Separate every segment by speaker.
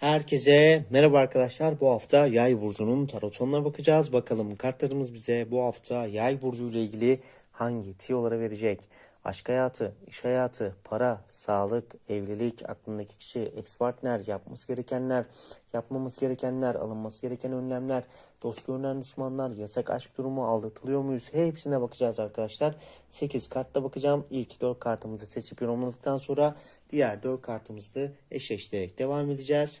Speaker 1: Herkese merhaba arkadaşlar. Bu hafta Yay burcunun tarotonuna bakacağız. Bakalım kartlarımız bize bu hafta Yay burcu ile ilgili hangi tiyolara verecek? Aşk hayatı, iş hayatı, para, sağlık, evlilik, aklındaki kişi, ex partner, yapması gerekenler, yapmaması gerekenler, alınması gereken önlemler, dost görünen düşmanlar, yasak aşk durumu, aldatılıyor muyuz? Hepsine bakacağız arkadaşlar. 8 kartta bakacağım. İlk 4 kartımızı seçip yorumladıktan sonra diğer 4 kartımızı da eşleştirerek devam edeceğiz.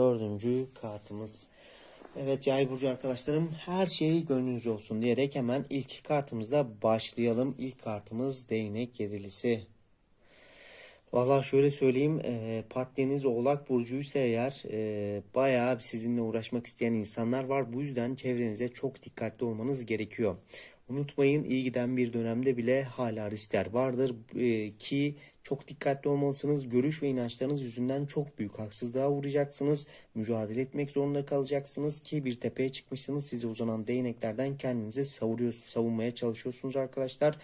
Speaker 1: dördüncü kartımız. Evet yay burcu arkadaşlarım her şey gönlünüzce olsun diyerek hemen ilk kartımızla başlayalım. İlk kartımız değnek yedilisi. Valla şöyle söyleyeyim e, partneriniz oğlak burcuysa eğer e, bayağı sizinle uğraşmak isteyen insanlar var. Bu yüzden çevrenize çok dikkatli olmanız gerekiyor. Unutmayın iyi giden bir dönemde bile hala riskler vardır e, ki çok dikkatli olmalısınız. Görüş ve inançlarınız yüzünden çok büyük haksızlığa uğrayacaksınız. Mücadele etmek zorunda kalacaksınız ki bir tepeye çıkmışsınız. Size uzanan değneklerden kendinizi savunmaya çalışıyorsunuz arkadaşlar.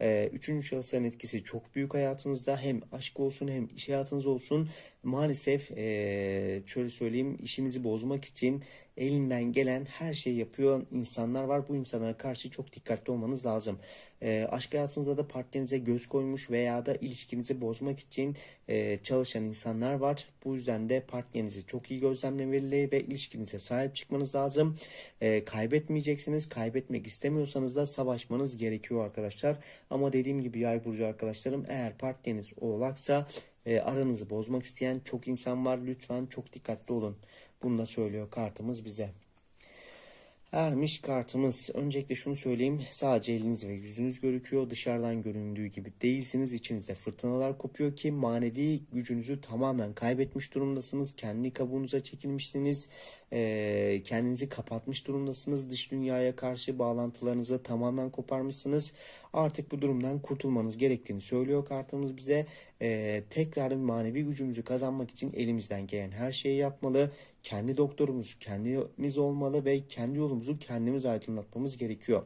Speaker 1: E, üçüncü şahısların etkisi çok büyük hayatınızda. Hem aşk olsun hem iş hayatınız olsun. Maalesef e, şöyle söyleyeyim işinizi bozmak için elinden gelen her şeyi yapıyor insanlar var. Bu insanlara karşı çok dikkatli olmanız lazım. E, aşk hayatınızda da partnerinize göz koymuş veya da ilişkinizi bozmak için e, çalışan insanlar var. Bu yüzden de partnerinizi çok iyi gözlemlemeli ve ilişkinize sahip çıkmanız lazım. E, kaybetmeyeceksiniz. Kaybetmek istemiyorsanız da savaşmanız gerekiyor arkadaşlar. Ama dediğim gibi yay burcu arkadaşlarım eğer partneriniz oğlaksa e, aranızı bozmak isteyen çok insan var. Lütfen çok dikkatli olun. Bunu da söylüyor kartımız bize. Ermiş kartımız. Öncelikle şunu söyleyeyim. Sadece eliniz ve yüzünüz gözüküyor. Dışarıdan göründüğü gibi değilsiniz. İçinizde fırtınalar kopuyor ki manevi gücünüzü tamamen kaybetmiş durumdasınız. Kendi kabuğunuza çekilmişsiniz. Ee, kendinizi kapatmış durumdasınız. Dış dünyaya karşı bağlantılarınızı tamamen koparmışsınız. Artık bu durumdan kurtulmanız gerektiğini söylüyor kartımız bize. Ee, tekrar manevi gücümüzü kazanmak için elimizden gelen her şeyi yapmalı. Kendi doktorumuz kendimiz olmalı ve kendi yolumuzu kendimiz aydınlatmamız gerekiyor.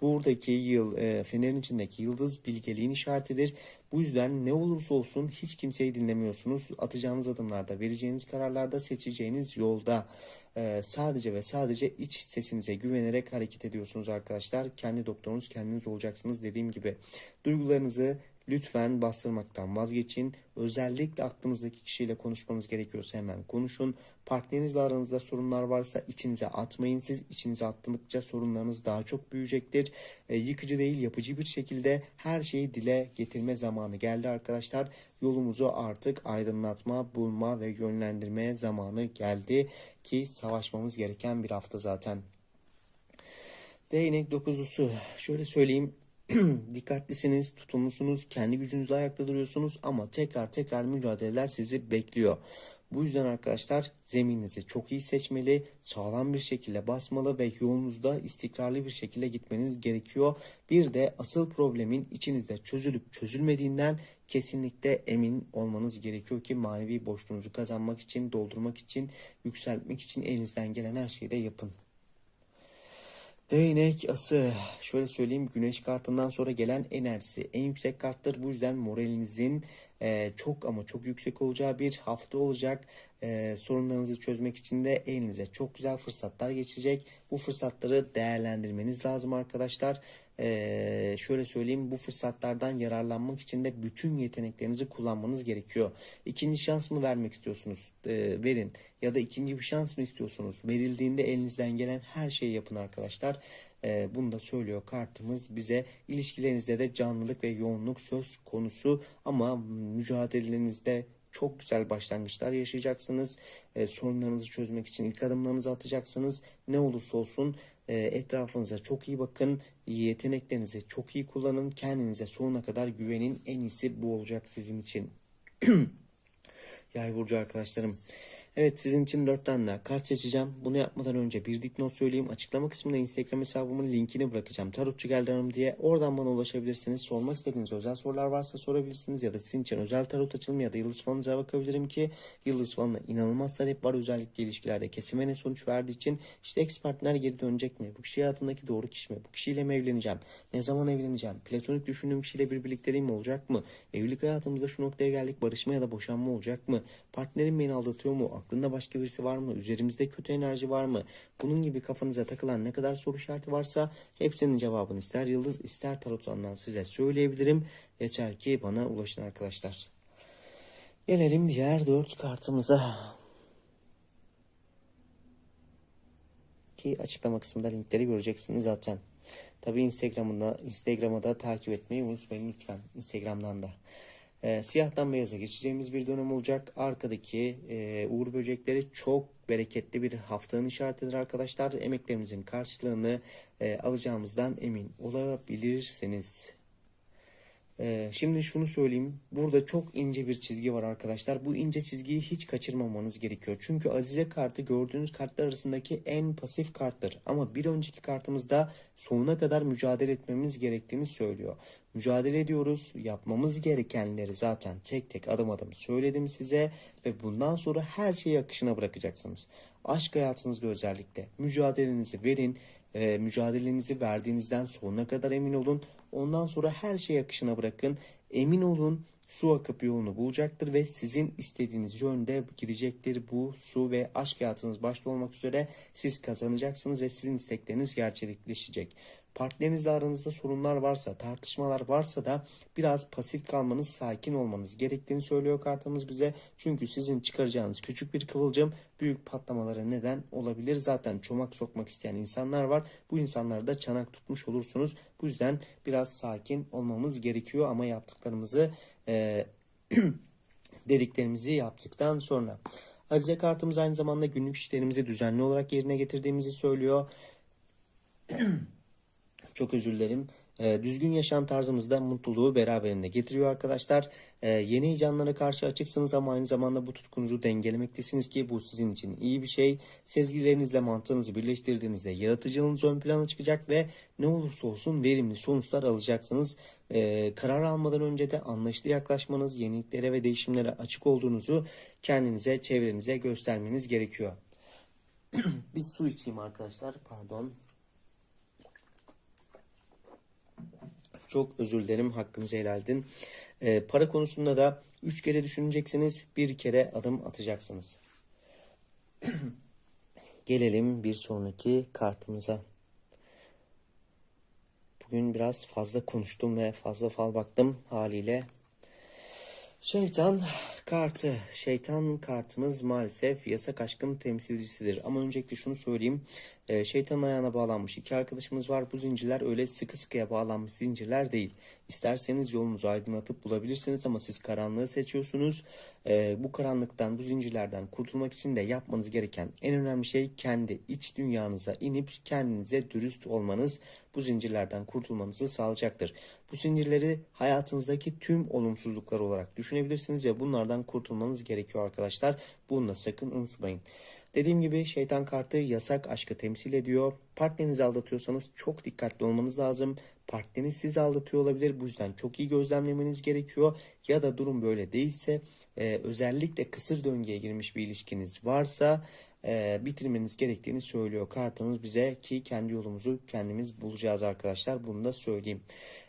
Speaker 1: Buradaki yıl e, fenerin içindeki yıldız bilgeliğin işaretidir. Bu yüzden ne olursa olsun hiç kimseyi dinlemiyorsunuz. Atacağınız adımlarda, vereceğiniz kararlarda, seçeceğiniz yolda e, sadece ve sadece iç sesinize güvenerek hareket ediyorsunuz arkadaşlar. Kendi doktorunuz kendiniz olacaksınız dediğim gibi. Duygularınızı Lütfen bastırmaktan vazgeçin. Özellikle aklınızdaki kişiyle konuşmanız gerekiyorsa hemen konuşun. Partnerinizle aranızda sorunlar varsa içinize atmayın. Siz içinize attıkça sorunlarınız daha çok büyüyecektir. E, yıkıcı değil yapıcı bir şekilde her şeyi dile getirme zamanı geldi arkadaşlar. Yolumuzu artık aydınlatma, bulma ve yönlendirme zamanı geldi ki savaşmamız gereken bir hafta zaten. Değnek dokuzlusu. Şöyle söyleyeyim dikkatlisiniz, tutumlusunuz, kendi gücünüzle ayakta duruyorsunuz ama tekrar tekrar mücadeleler sizi bekliyor. Bu yüzden arkadaşlar zemininizi çok iyi seçmeli, sağlam bir şekilde basmalı ve yolunuzda istikrarlı bir şekilde gitmeniz gerekiyor. Bir de asıl problemin içinizde çözülüp çözülmediğinden kesinlikle emin olmanız gerekiyor ki manevi boşluğunuzu kazanmak için, doldurmak için, yükseltmek için elinizden gelen her şeyi de yapın. Değnek ası. Şöyle söyleyeyim güneş kartından sonra gelen enerjisi en yüksek karttır. Bu yüzden moralinizin e, çok ama çok yüksek olacağı bir hafta olacak. E, sorunlarınızı çözmek için de elinize çok güzel fırsatlar geçecek. Bu fırsatları değerlendirmeniz lazım arkadaşlar. E, şöyle söyleyeyim bu fırsatlardan yararlanmak için de bütün yeteneklerinizi kullanmanız gerekiyor. İkinci şans mı vermek istiyorsunuz? E, verin. Ya da ikinci bir şans mı istiyorsunuz? Verildiğinde elinizden gelen her şeyi yapın arkadaşlar. E, bunu da söylüyor kartımız bize. İlişkilerinizde de canlılık ve yoğunluk söz konusu ama mücadelenizde çok güzel başlangıçlar yaşayacaksınız. E, sorunlarınızı çözmek için ilk adımlarınızı atacaksınız. Ne olursa olsun e, etrafınıza çok iyi bakın. Yeteneklerinizi çok iyi kullanın. Kendinize sonuna kadar güvenin. En iyisi bu olacak sizin için. Yay burcu arkadaşlarım. Evet sizin için 4 tane daha kart seçeceğim. Bunu yapmadan önce bir dipnot söyleyeyim. Açıklama kısmında Instagram hesabımın linkini bırakacağım. Tarotçu Geldi Hanım diye. Oradan bana ulaşabilirsiniz. Sormak istediğiniz özel sorular varsa sorabilirsiniz. Ya da sizin için özel tarot açılımı ya da yıldız falınıza bakabilirim ki yıldız falına inanılmaz talep var. Özellikle ilişkilerde kesime ne sonuç verdiği için işte ex partner geri dönecek mi? Bu kişi hayatımdaki doğru kişi mi? Bu kişiyle mi evleneceğim? Ne zaman evleneceğim? Platonik düşündüğüm kişiyle bir birlikteliğim olacak mı? Evlilik hayatımızda şu noktaya geldik. Barışma ya da boşanma olacak mı? Partnerim beni aldatıyor mu? Aklında başka birisi var mı? Üzerimizde kötü enerji var mı? Bunun gibi kafanıza takılan ne kadar soru işareti varsa hepsinin cevabını ister yıldız ister tarot andan size söyleyebilirim. Yeter ki bana ulaşın arkadaşlar. Gelelim diğer dört kartımıza. Ki açıklama kısmında linkleri göreceksiniz zaten. Tabi Instagram'da Instagram'a da takip etmeyi unutmayın lütfen. Instagram'dan da. Ee, siyahtan beyaza geçeceğimiz bir dönem olacak. Arkadaki e, uğur böcekleri çok bereketli bir haftanın işaretidir arkadaşlar. Emeklerimizin karşılığını e, alacağımızdan emin olabilirsiniz. Ee, şimdi şunu söyleyeyim. Burada çok ince bir çizgi var arkadaşlar. Bu ince çizgiyi hiç kaçırmamanız gerekiyor. Çünkü Azize kartı gördüğünüz kartlar arasındaki en pasif karttır. Ama bir önceki kartımızda sonuna kadar mücadele etmemiz gerektiğini söylüyor. Mücadele ediyoruz. Yapmamız gerekenleri zaten tek tek adım adım söyledim size. Ve bundan sonra her şeyi akışına bırakacaksınız. Aşk hayatınızda özellikle mücadelenizi verin. E, mücadelenizi verdiğinizden sonuna kadar emin olun. Ondan sonra her şeyi akışına bırakın. Emin olun su akıp yolunu bulacaktır ve sizin istediğiniz yönde gidecektir bu su ve aşk hayatınız başta olmak üzere siz kazanacaksınız ve sizin istekleriniz gerçekleşecek. Partnerinizle aranızda sorunlar varsa, tartışmalar varsa da biraz pasif kalmanız, sakin olmanız gerektiğini söylüyor kartımız bize. Çünkü sizin çıkaracağınız küçük bir kıvılcım büyük patlamalara neden olabilir. Zaten çomak sokmak isteyen insanlar var. Bu insanları da çanak tutmuş olursunuz. Bu yüzden biraz sakin olmamız gerekiyor ama yaptıklarımızı e, dediklerimizi yaptıktan sonra. Azize kartımız aynı zamanda günlük işlerimizi düzenli olarak yerine getirdiğimizi söylüyor. Çok özür dilerim. E, düzgün yaşam tarzımızda mutluluğu beraberinde getiriyor arkadaşlar. E, yeni heyecanlara karşı açıksınız ama aynı zamanda bu tutkunuzu dengelemektesiniz ki bu sizin için iyi bir şey. Sezgilerinizle mantığınızı birleştirdiğinizde yaratıcılığınız ön plana çıkacak ve ne olursa olsun verimli sonuçlar alacaksınız. E, karar almadan önce de anlayışlı yaklaşmanız, yeniliklere ve değişimlere açık olduğunuzu kendinize, çevrenize göstermeniz gerekiyor. Bir su içeyim arkadaşlar. Pardon. Çok özür dilerim. Hakkınızı helal edin. Ee, para konusunda da 3 kere düşüneceksiniz. Bir kere adım atacaksınız. Gelelim bir sonraki kartımıza. Bugün biraz fazla konuştum ve fazla fal baktım haliyle. Şeytan kartı. Şeytan kartımız maalesef yasak aşkın temsilcisidir. Ama öncelikle şunu söyleyeyim. Ee, şeytanın ayağına bağlanmış iki arkadaşımız var. Bu zincirler öyle sıkı sıkıya bağlanmış zincirler değil. İsterseniz yolunuzu aydınlatıp bulabilirsiniz ama siz karanlığı seçiyorsunuz. Ee, bu karanlıktan, bu zincirlerden kurtulmak için de yapmanız gereken en önemli şey kendi iç dünyanıza inip kendinize dürüst olmanız bu zincirlerden kurtulmanızı sağlayacaktır. Bu zincirleri hayatınızdaki tüm olumsuzluklar olarak düşünebilirsiniz ve bunlardan kurtulmanız gerekiyor arkadaşlar. Bunu da sakın unutmayın. Dediğim gibi şeytan kartı yasak aşkı temsil ediyor. Partnerinizi aldatıyorsanız çok dikkatli olmanız lazım. Partneriniz sizi aldatıyor olabilir. Bu yüzden çok iyi gözlemlemeniz gerekiyor. Ya da durum böyle değilse e, özellikle kısır döngüye girmiş bir ilişkiniz varsa e, bitirmeniz gerektiğini söylüyor kartımız bize ki kendi yolumuzu kendimiz bulacağız arkadaşlar. Bunu da söyleyeyim.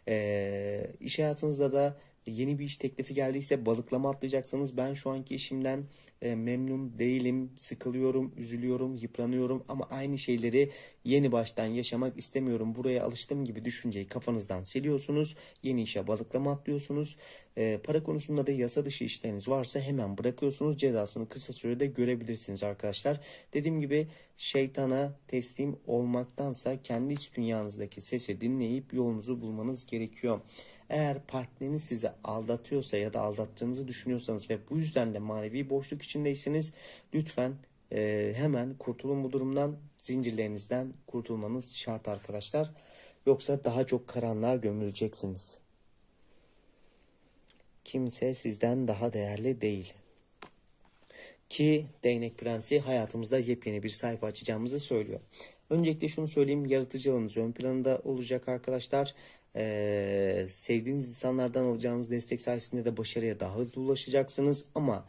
Speaker 1: E, iş hayatınızda da yeni bir iş teklifi geldiyse balıklama atlayacaksanız ben şu anki işimden e, memnun değilim, sıkılıyorum, üzülüyorum, yıpranıyorum ama aynı şeyleri yeni baştan yaşamak istemiyorum. Buraya alıştığım gibi düşünceyi kafanızdan siliyorsunuz. Yeni işe balıklama atlıyorsunuz. E, para konusunda da yasa dışı işleriniz varsa hemen bırakıyorsunuz. Cezasını kısa sürede görebilirsiniz arkadaşlar. Dediğim gibi şeytana teslim olmaktansa kendi iç dünyanızdaki sesi dinleyip yolunuzu bulmanız gerekiyor. Eğer partneriniz sizi aldatıyorsa ya da aldattığınızı düşünüyorsanız ve bu yüzden de manevi boşluk içindeyseniz lütfen e, hemen kurtulun bu durumdan zincirlerinizden kurtulmanız şart arkadaşlar. Yoksa daha çok karanlığa gömüleceksiniz. Kimse sizden daha değerli değil. ki Değnek Prensi hayatımızda yepyeni bir sayfa açacağımızı söylüyor. Öncelikle şunu söyleyeyim yaratıcılığınız ön planda olacak arkadaşlar. Ee, sevdiğiniz insanlardan alacağınız destek sayesinde de başarıya daha hızlı ulaşacaksınız ama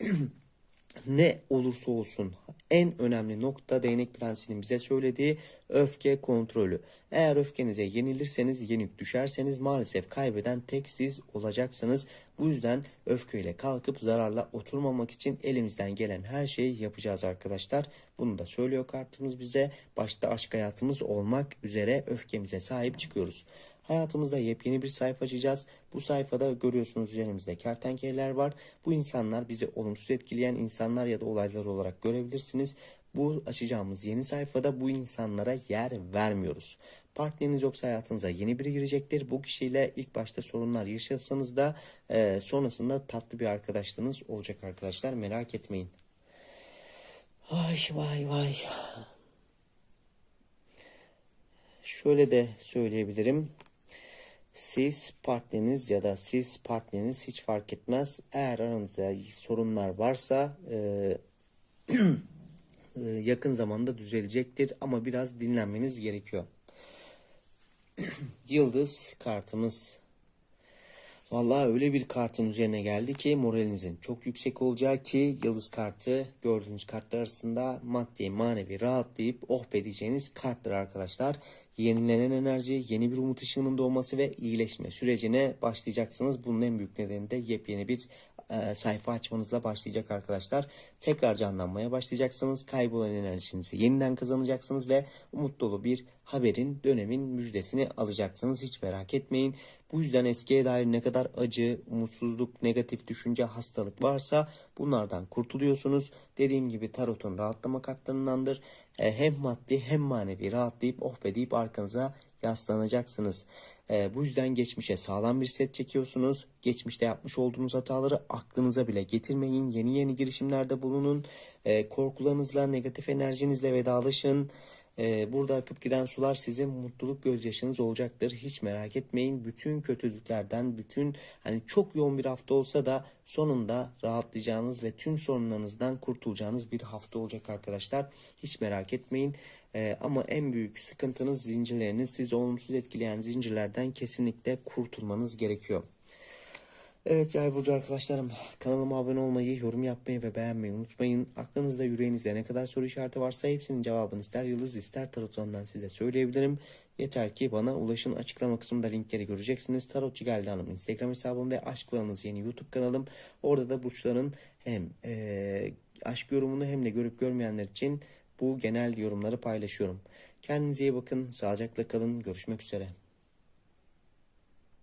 Speaker 1: ne olursa olsun en önemli nokta değnek prensinin bize söylediği öfke kontrolü. Eğer öfkenize yenilirseniz, yenik düşerseniz maalesef kaybeden tek siz olacaksınız. Bu yüzden öfkeyle kalkıp zararla oturmamak için elimizden gelen her şeyi yapacağız arkadaşlar. Bunu da söylüyor kartımız bize. Başta aşk hayatımız olmak üzere öfkemize sahip çıkıyoruz. Hayatımızda yepyeni bir sayfa açacağız. Bu sayfada görüyorsunuz üzerimizde kertenkeleler var. Bu insanlar bizi olumsuz etkileyen insanlar ya da olaylar olarak görebilirsiniz. Bu açacağımız yeni sayfada bu insanlara yer vermiyoruz. Partneriniz yoksa hayatınıza yeni biri girecektir. Bu kişiyle ilk başta sorunlar yaşasanız da e, sonrasında tatlı bir arkadaşlığınız olacak arkadaşlar. Merak etmeyin. Ay vay vay. Şöyle de söyleyebilirim. Siz partneriniz ya da siz partneriniz hiç fark etmez. Eğer aranızda sorunlar varsa e, e, yakın zamanda düzelecektir ama biraz dinlenmeniz gerekiyor. Yıldız kartımız. Vallahi öyle bir kartın üzerine geldi ki moralinizin çok yüksek olacağı ki yıldız kartı gördüğünüz kartlar arasında maddi manevi rahatlayıp oh be diyeceğiniz karttır arkadaşlar. Yenilenen enerji, yeni bir umut ışığının doğması ve iyileşme sürecine başlayacaksınız. Bunun en büyük nedeni de yepyeni bir e, sayfa açmanızla başlayacak arkadaşlar. Tekrar canlanmaya başlayacaksınız. Kaybolan enerjinizi yeniden kazanacaksınız ve umut dolu bir haberin, dönemin müjdesini alacaksınız. Hiç merak etmeyin. Bu yüzden eskiye dair ne kadar acı, umutsuzluk, negatif düşünce, hastalık varsa bunlardan kurtuluyorsunuz. Dediğim gibi tarotun rahatlama kartlarındandır. E, hem maddi hem manevi rahatlayıp oh be deyip arkanıza yaslanacaksınız. E, bu yüzden geçmişe sağlam bir set çekiyorsunuz. Geçmişte yapmış olduğunuz hataları aklınıza bile getirmeyin. Yeni yeni girişimlerde bulunun. E, korkularınızla, negatif enerjinizle vedalaşın. Ee, burada akıp giden sular sizin mutluluk gözyaşınız olacaktır. Hiç merak etmeyin. Bütün kötülüklerden, bütün hani çok yoğun bir hafta olsa da sonunda rahatlayacağınız ve tüm sorunlarınızdan kurtulacağınız bir hafta olacak arkadaşlar. Hiç merak etmeyin. Ee, ama en büyük sıkıntınız zincirleriniz. Sizi olumsuz etkileyen zincirlerden kesinlikle kurtulmanız gerekiyor. Evet Yay Burcu arkadaşlarım kanalıma abone olmayı, yorum yapmayı ve beğenmeyi unutmayın. Aklınızda yüreğinizde ne kadar soru işareti varsa hepsinin cevabını ister yıldız ister tarotundan size söyleyebilirim. Yeter ki bana ulaşın açıklama kısmında linkleri göreceksiniz. Tarotçu Geldi Hanım Instagram hesabım ve Aşk Balınız yeni YouTube kanalım. Orada da burçların hem e, aşk yorumunu hem de görüp görmeyenler için bu genel yorumları paylaşıyorum. Kendinize iyi bakın, sağlıcakla kalın, görüşmek üzere.